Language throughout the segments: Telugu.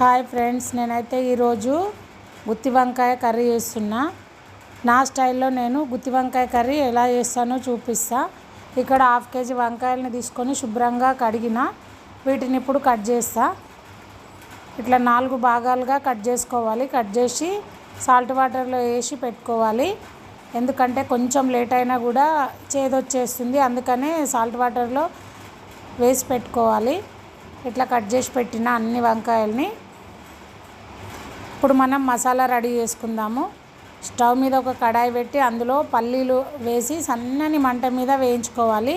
హాయ్ ఫ్రెండ్స్ నేనైతే ఈరోజు గుత్తి వంకాయ కర్రీ చేస్తున్నా. నా స్టైల్లో నేను గుత్తి వంకాయ కర్రీ ఎలా చేస్తానో చూపిస్తా. ఇక్కడ హాఫ్ కేజీ వంకాయలని తీసుకొని శుభ్రంగా కడిగిన వీటిని ఇప్పుడు కట్ చేస్తా. ఇట్లా నాలుగు భాగాలుగా కట్ చేసుకోవాలి. కట్ చేసి సాల్ట్ వాటర్లో వేసి పెట్టుకోవాలి. ఎందుకంటే కొంచెం లేట్ అయినా కూడా చేదొచ్చేస్తుంది అందుకనే సాల్ట్ వాటర్లో వేసి పెట్టుకోవాలి. ఇట్లా కట్ చేసి పెట్టిన అన్ని వంకాయల్ని. ఇప్పుడు మనం మసాలా రెడీ చేసుకుందాము. స్టవ్ మీద ఒక కడాయి పెట్టి అందులో పల్లీలు వేసి సన్నని మంట మీద వేయించుకోవాలి.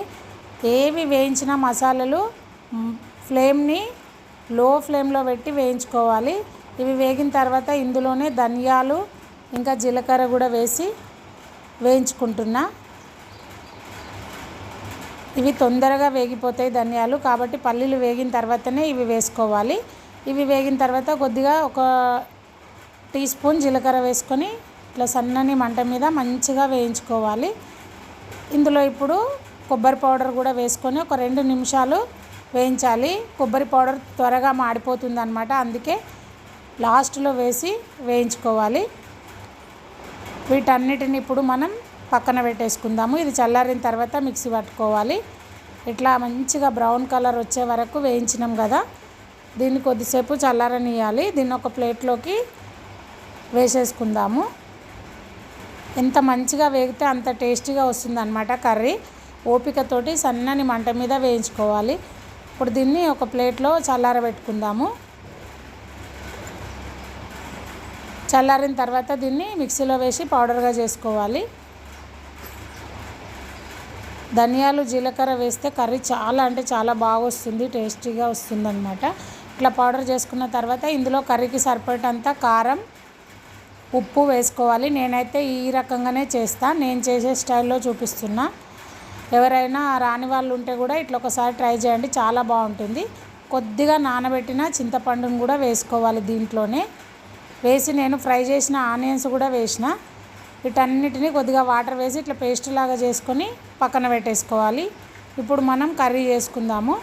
ఏవి వేయించిన మసాలాలు ఫ్లేమ్ని లో ఫ్లేమ్లో పెట్టి వేయించుకోవాలి. ఇవి వేగిన తర్వాత ఇందులోనే ధనియాలు ఇంకా జీలకర్ర కూడా వేసి వేయించుకుంటున్నా. ఇవి తొందరగా వేగిపోతాయి ధనియాలు కాబట్టి పల్లీలు వేగిన తర్వాతనే ఇవి వేసుకోవాలి. ఇవి వేగిన తర్వాత కొద్దిగా ఒక టీ స్పూన్ జీలకర్ర వేసుకొని ఇట్లా సన్నని మంట మీద మంచిగా వేయించుకోవాలి. ఇందులో ఇప్పుడు కొబ్బరి పౌడర్ కూడా వేసుకొని ఒక రెండు నిమిషాలు వేయించాలి. కొబ్బరి పౌడర్ త్వరగా మాడిపోతుంది అనమాట అందుకే లాస్ట్లో వేసి వేయించుకోవాలి. వీటన్నిటిని ఇప్పుడు మనం పక్కన పెట్టేసుకుందాము. ఇది చల్లారిన తర్వాత మిక్సీ పట్టుకోవాలి. ఇట్లా మంచిగా బ్రౌన్ కలర్ వచ్చే వరకు వేయించినాం కదా. దీన్ని కొద్దిసేపు చల్లారనియాలి. దీన్ని ఒక ప్లేట్లోకి వేసేసుకుందాము. ఎంత మంచిగా వేగితే అంత టేస్టీగా వస్తుంది అనమాట కర్రీ. ఓపికతోటి సన్నని మంట మీద వేయించుకోవాలి. ఇప్పుడు దీన్ని ఒక ప్లేట్లో చల్లారబెట్టుకుందాము. చల్లారిన తర్వాత దీన్ని మిక్సీలో వేసి పౌడర్గా చేసుకోవాలి. ధనియాలు జీలకర్ర వేస్తే కర్రీ చాలా అంటే చాలా బాగా వస్తుంది టేస్టీగా వస్తుంది అనమాట ఇట్లా పౌడర్ చేసుకున్న తర్వాత ఇందులో కర్రీకి సరిపడేంత కారం ఉప్పు వేసుకోవాలి. నేనైతే ఈ రకంగానే చేస్తా. నేను చేసే స్టైల్లో చూపిస్తున్నా. ఎవరైనా రాని వాళ్ళు ఉంటే కూడా ఇట్లా ఒకసారి ట్రై చేయండి. చాలా బాగుంటుంది. కొద్దిగా నానబెట్టిన చింతపండును కూడా వేసుకోవాలి దీంట్లోనే. వేసి నేను ఫ్రై చేసిన ఆనియన్స్ కూడా వేసిన. వీటన్నిటిని కొద్దిగా వాటర్ వేసి ఇట్లా పేస్ట్ లాగా చేసుకొని పక్కన పెట్టేసుకోవాలి. ఇప్పుడు మనం కర్రీ చేసుకుందాము.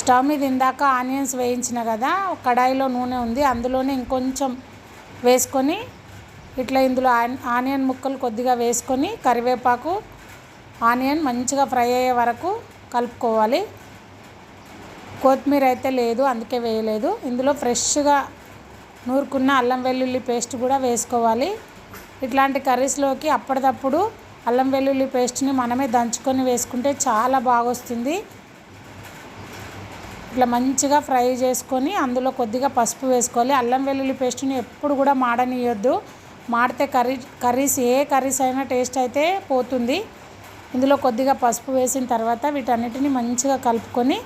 స్టవ్ మీద ఇందాక ఆనియన్స్ వేయించిన కదా కడాయిలో నూనె ఉంది. అందులోనే ఇంకొంచెం వేసుకొని ఇట్లా ఇందులో ఆన్- ఆనియన్ ముక్కలు కొద్దిగా వేసుకొని కరివేపాకు ఆనియన్ మంచిగా ఫ్రై అయ్యే వరకు కలుపుకోవాలి. కొత్తిమీర అయితే లేదు అందుకే వేయలేదు. ఇందులో ఫ్రెష్గా నూరుకున్న అల్లం వెల్లుల్లి పేస్ట్ కూడా వేసుకోవాలి. ఇట్లాంటి కర్రీస్లోకి అప్పటిదప్పుడు అల్లం వెల్లుల్లి పేస్ట్ని మనమే దంచుకొని వేసుకుంటే చాలా బాగొస్తుంది. ఇట్లా మంచిగా ఫ్రై చేసుకొని అందులో కొద్దిగా పసుపు వేసుకోవాలి. అల్లం వెల్లుల్లి పేస్ట్ని ఎప్పుడు కూడా మాడనియొద్దు. మాడితే కర్రీ కర్రీస్ ఏ కర్రీస్ అయినా టేస్ట్ అయితే పోతుంది. ఇందులో కొద్దిగా పసుపు వేసిన తర్వాత వీటన్నిటిని మంచిగా కలుపుకొని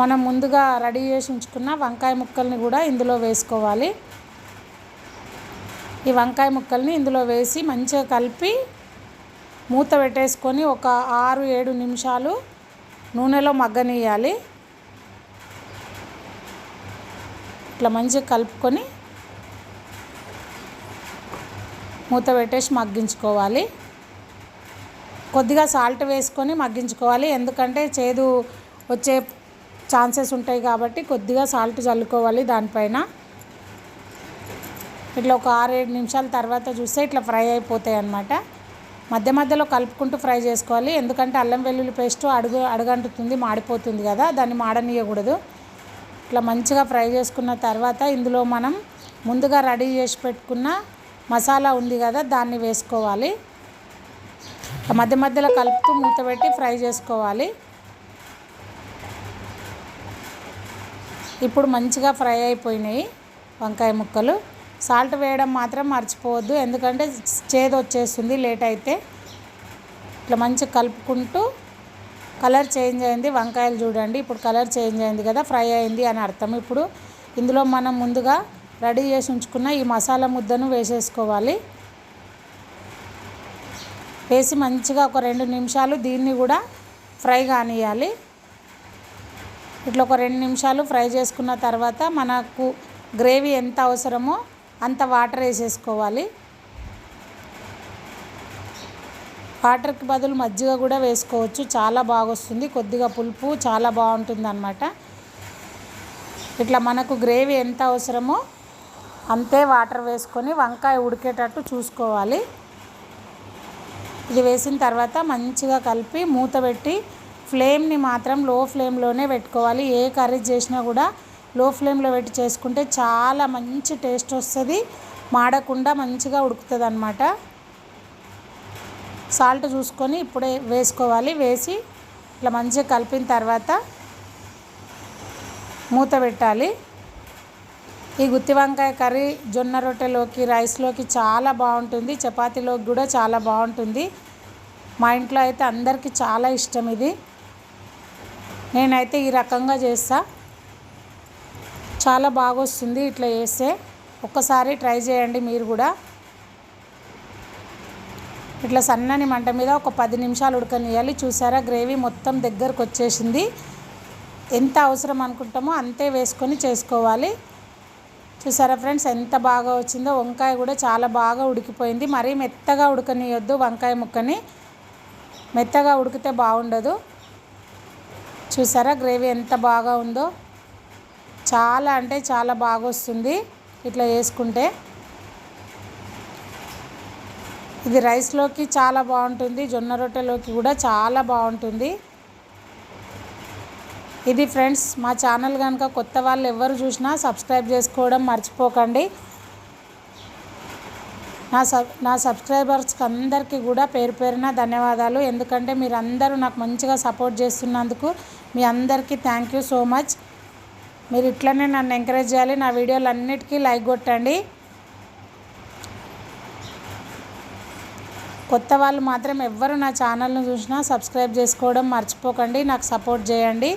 మనం ముందుగా రెడీ చేసి ఉంచుకున్న వంకాయ ముక్కల్ని కూడా ఇందులో వేసుకోవాలి. ఈ వంకాయ ముక్కల్ని ఇందులో వేసి మంచిగా కలిపి మూత పెట్టేసుకొని ఒక ఆరు ఏడు నిమిషాలు నూనెలో మగ్గనియాలి ఇట్లా మంచిగా కలుపుకొని మూత పెట్టేసి మగ్గించుకోవాలి. కొద్దిగా సాల్ట్ వేసుకొని మగ్గించుకోవాలి. ఎందుకంటే చేదు వచ్చే ఛాన్సెస్ ఉంటాయి కాబట్టి కొద్దిగా సాల్ట్ చల్లుకోవాలి దానిపైన. ఇట్లా ఒక ఆరు ఏడు నిమిషాల తర్వాత చూస్తే ఇట్లా ఫ్రై అయిపోతాయి అన్నమాట. మధ్య మధ్యలో కలుపుకుంటూ ఫ్రై చేసుకోవాలి. ఎందుకంటే అల్లం వెల్లుల్లి పేస్ట్ అడుగు అడుగంటుతుంది మాడిపోతుంది కదా దాన్ని మాడనీయకూడదు. ఇట్లా మంచిగా ఫ్రై చేసుకున్న తర్వాత ఇందులో మనం ముందుగా రెడీ చేసి పెట్టుకున్న మసాలా ఉంది కదా దాన్ని వేసుకోవాలి. మధ్య మధ్యలో కలుపుతూ మూత పెట్టి ఫ్రై చేసుకోవాలి. ఇప్పుడు మంచిగా ఫ్రై అయిపోయినాయి వంకాయ ముక్కలు. సాల్ట్ వేయడం మాత్రం మర్చిపోవద్దు. ఎందుకంటే చేదు వచ్చేస్తుంది లేట్ అయితే. ఇట్లా మంచిగా కలుపుకుంటూ కలర్ చేంజ్ అయింది. వంకాయలు చూడండి. ఇప్పుడు కలర్ చేంజ్ అయింది కదా ఫ్రై అయింది అని అర్థం. ఇప్పుడు ఇందులో మనం ముందుగా రెడీ చేసి ఉంచుకున్న ఈ మసాలా ముద్దను వేసేసుకోవాలి. వేసి మంచిగా ఒక రెండు నిమిషాలు దీన్ని కూడా ఫ్రై కానియాలి. ఇట్లా ఒక రెండు నిమిషాలు ఫ్రై చేసుకున్న తర్వాత మనకు గ్రేవీ ఎంత అవసరమో అంత వాటర్ వేసేసుకోవాలి. వాటర్కి బదులు మజ్జిగ కూడా వేసుకోవచ్చు. చాలా బాగా వస్తుంది కొద్దిగా పులుపు చాలా బాగుంటుంది అనమాట ఇట్లా మనకు గ్రేవీ ఎంత అవసరమో అంతే వాటర్ వేసుకొని వంకాయ ఉడికేటట్టు చూసుకోవాలి. ఇది వేసిన తర్వాత మంచిగా కలిపి మూత పెట్టి ఫ్లేమ్ని మాత్రం లో ఫ్లేమ్లోనే పెట్టుకోవాలి. ఏ కర్రీ చేసినా కూడా లో ఫ్లేమ్లో పెట్టి చేసుకుంటే చాలా మంచి టేస్ట్ వస్తుంది. మాడకుండా మంచిగా ఉడుకుతుంది అనమాట సాల్ట్ చూసుకొని ఇప్పుడే వేసుకోవాలి. వేసి ఇట్లా మంచిగా కలిపిన తర్వాత మూత పెట్టాలి. ఈ గుత్తి వంకాయ కర్రీ జొన్న రొట్టెలోకి రైస్లోకి చాలా బాగుంటుంది. చపాతీలోకి కూడా చాలా బాగుంటుంది. మా ఇంట్లో అయితే అందరికీ చాలా ఇష్టం ఇది. నేనైతే ఈ రకంగా చేస్తాను చాలా బాగా వస్తుంది ఇట్లా చేస్తే. ఒక్కసారి ట్రై చేయండి మీరు కూడా. ఇట్లా సన్నని మంట మీద ఒక పది నిమిషాలు ఉడకనియాలి చూసారా గ్రేవీ మొత్తం దగ్గరకు వచ్చేసింది. ఎంత అవసరం అనుకుంటామో అంతే వేసుకొని చేసుకోవాలి. చూసారా ఫ్రెండ్స్ ఎంత బాగా వచ్చిందో. వంకాయ కూడా చాలా బాగా ఉడికిపోయింది. మరీ మెత్తగా ఉడకనియొద్దు వంకాయ ముక్కని. మెత్తగా ఉడికితే బాగుండదు. చూసారా గ్రేవీ ఎంత బాగా ఉందో. చాలా అంటే చాలా బాగా వస్తుంది ఇట్లా చేసుకుంటే. ఇది రైస్లోకి చాలా బాగుంటుంది జొన్న రొట్టెలోకి కూడా చాలా బాగుంటుంది. ఇది ఫ్రెండ్స్ మా ఛానల్ కనుక కొత్త వాళ్ళు ఎవరు చూసినా సబ్స్క్రైబ్ చేసుకోవడం మర్చిపోకండి. నా సబ్ నా సబ్స్క్రైబర్స్కి అందరికీ కూడా పేరు పేరున ధన్యవాదాలు. ఎందుకంటే మీరు అందరూ నాకు మంచిగా సపోర్ట్ చేస్తున్నందుకు మీ అందరికీ థ్యాంక్ యూ సో మచ్. మీరు ఇట్లనే నన్ను ఎంకరేజ్ చేయాలి. నా వీడియోలు అన్నిటికీ లైక్ కొట్టండి. కొత్త వాళ్ళు మాత్రం ఎవ్వరు నా ఛానల్ను చూసినా సబ్స్క్రైబ్ చేసుకోవడం మర్చిపోకండి. నాకు సపోర్ట్ చేయండి.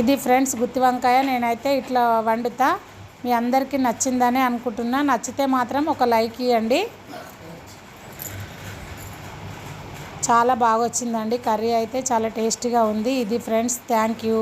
ఇది ఫ్రెండ్స్ గుత్తి వంకాయ. నేనైతే ఇట్లా వండుతా. మీ అందరికీ నచ్చిందనే అనుకుంటున్నా. నచ్చితే మాత్రం ఒక లైక్ ఇవ్వండి చాలా బాగా వచ్చిందండి కర్రీ అయితే చాలా టేస్టీగా ఉంది. ఇది ఫ్రెండ్స్ థ్యాంక్ యూ